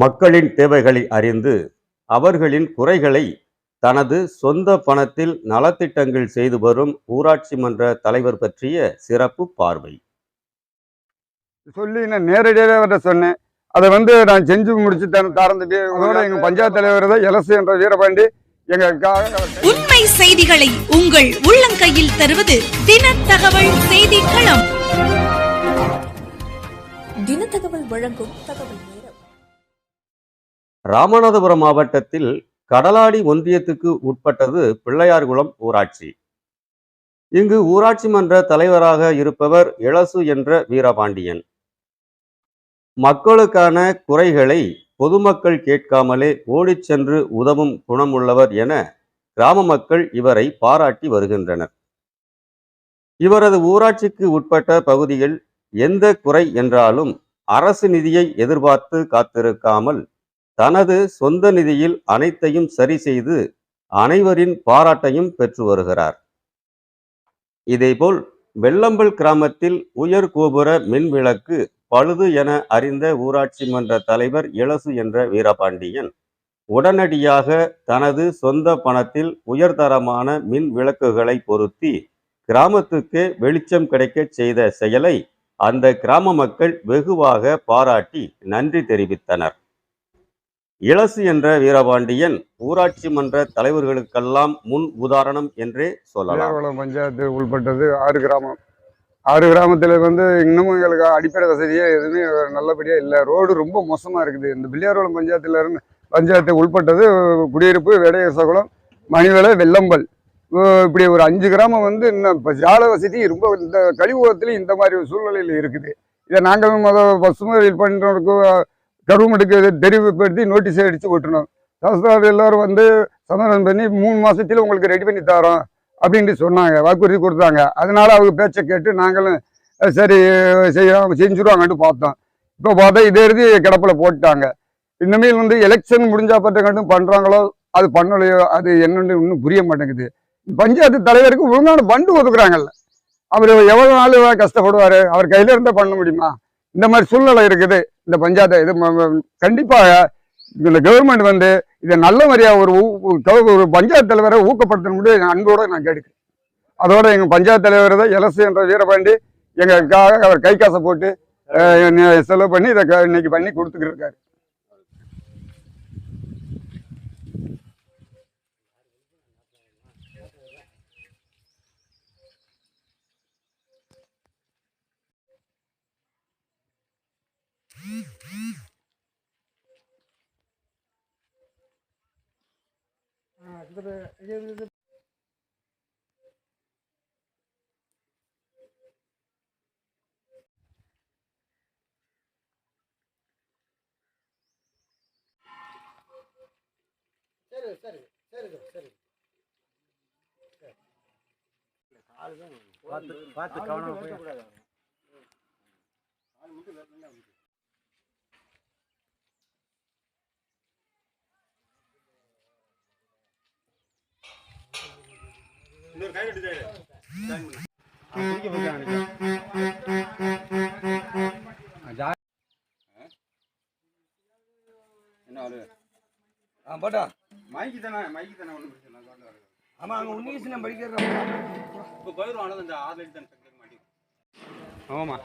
மக்களின் தேவைகளை அறிந்து அவர்களின் குறைகளை தனது சொந்த பணத்தில் நலத்திட்டங்கள் செய்து வரும் ஊராட்சி மன்ற தலைவர் பற்றிய சிறப்பு பார்வை. சொல்லி நான் நேரடியாகவே அவர்கிட்ட சொன்னேன். அதை வந்து நான் செஞ்சு முடிச்சுட்டேன் தாரந்தம்பி அதோட எங்கள் பஞ்சாயத்து தலைவர் தான் எலசு என்ற வீரபாண்டி எங்களுக்காக உண்மை செய்திகளை உங்கள் உள்ளங்கையில் தருவது தின தகவல் செய்தி களம் தினத்தகவல் வழங்கும் தகவல் ராமநாதபுரம் மாவட்டத்தில் கடலாடி ஒன்றியத்துக்கு உட்பட்டது பிள்ளையார்குளம் ஊராட்சி. இங்கு ஊராட்சி மன்ற தலைவராக இருப்பவர் இளசு என்ற வீரபாண்டியன். மக்களுக்கான குறைகளை பொதுமக்கள் கேட்காமலே ஓடிச் சென்று உதவும் குணமுள்ளவர் என கிராம மக்கள் இவரை பாராட்டி வருகின்றனர். இவரது ஊராட்சிக்கு உட்பட்ட பகுதிகள் எந்த குறை என்றாலும் அரசு நிதியை எதிர்பார்த்து காத்திருக்காமல் தனது சொந்த நிதியில் அனைத்தையும் சரி செய்து அனைவரின் பாராட்டையும் பெற்று வருகிறார். இதேபோல் வெள்ளம்பல் கிராமத்தில் உயர் கோபுர மின் விளக்கு பழுது என அறிந்த ஊராட்சி மன்ற தலைவர் இளசு என்ற வீரபாண்டியன் உடனடியாக தனது சொந்த பணத்தில் உயர்தரமான மின் விளக்குகளை பொருத்தி கிராமத்துக்கு வெளிச்சம் கிடைக்கச் செய்த செயலை அந்த கிராம மக்கள் வெகுவாக பாராட்டி நன்றி தெரிவித்தனர். இளசு என்ற வீரபாண்டியன் ஊராட்சி மன்ற தலைவர்களுக்கெல்லாம் முன் உதாரணம் என்றே சொல்லலாம். பஞ்சாயத்து உள்பட்டது ஆறு கிராமம். ஆறு கிராமத்தில் வந்து இன்னமும் எங்களுக்கு அடிப்படை வசதியே எதுவுமே நல்லபடியாக இல்லை. ரோடு ரொம்ப மோசமாக இருக்குது. இந்த பிள்ளையார்குளம் பஞ்சாயத்தில் இருந்து பஞ்சாயத்து உள்பட்டது குடியிருப்பு வெடையர் சகுளம் மணிவலை வெள்ளம்பல் இப்படி ஒரு அஞ்சு கிராமம் வந்து இன்னும் இப்போ வசதி ரொம்ப இந்த கழிவுகத்துலேயும் இந்த மாதிரி ஒரு சூழ்நிலையில் இருக்குது. இதை நாங்களும் முத பசுமை பண்ணுறதுக்கு கவர்மெண்ட்டுக்கு தெரிவுபடுத்தி நோட்டீஸ் அடித்து விட்டுனோம் தಹசீல்தார் எல்லோரும் வந்து சமாதானம் பண்ணி மூணு மாதத்தில் உங்களுக்கு ரெடி பண்ணி தரோம் அப்படின்ட்டு சொன்னாங்க. வாக்குறுதி கொடுத்தாங்க. அதனால அவங்க பேச்சை கேட்டு நாங்களும் சரி செய்யலாம் செஞ்சுருவாங்கன்ட்டு பார்த்தோம். இப்போ பார்த்தா இதே எழுதி கிடப்பில் போட்டுட்டாங்க. இனிமேல் வந்து எலெக்ஷன் முடிஞ்சா பட்டங்கட்டும் பண்ணுறாங்களோ அது பண்ணலையோ அது என்னன்னு இன்னும் புரிய மாட்டேங்குது. பஞ்சாயத்து தலைவருக்கு ஒழுங்கான பண்டு ஒதுக்குறாங்கல்ல. அவர் எவ்வளோ நாள் கஷ்டப்படுவார்? அவர் கையில இருந்தால் பண்ண முடியுமா? இந்த மாதிரி சூழ்நிலை இருக்குது. இந்த பஞ்சாயத்தை இது கண்டிப்பாக இந்த கவர்மெண்ட் வந்து இதை நல்ல மாதிரியாக ஒரு ஒரு பஞ்சாயத்து தலைவரை ஊக்கப்படுத்தணும் அன்போட நான் கேட்கிறேன் அதோட எங்கள் பஞ்சாயத்து தலைவர் தான் எலசு என்ற வீரபாண்டி. எங்களுக்காக அவர் கை காசை போட்டு செலவு பண்ணி இதை க- இன்னைக்கு பண்ணி கொடுத்துக்கிட்டு இருக்காரு. சரி சரி சரி சரி பார்த்து பார்த்து கவனமாக போய். ஆ போட்டா மைக்கு தானே மைக்கு தானே ஒன்றும் பிரச்சனை இல்லை. ஆமா அங்க உன்னிஸ் நான் படிக்கிறேன் இப்போ போயிடுவாங்க அந்த ஆறு தான். மாட்டேன் ஆமாம்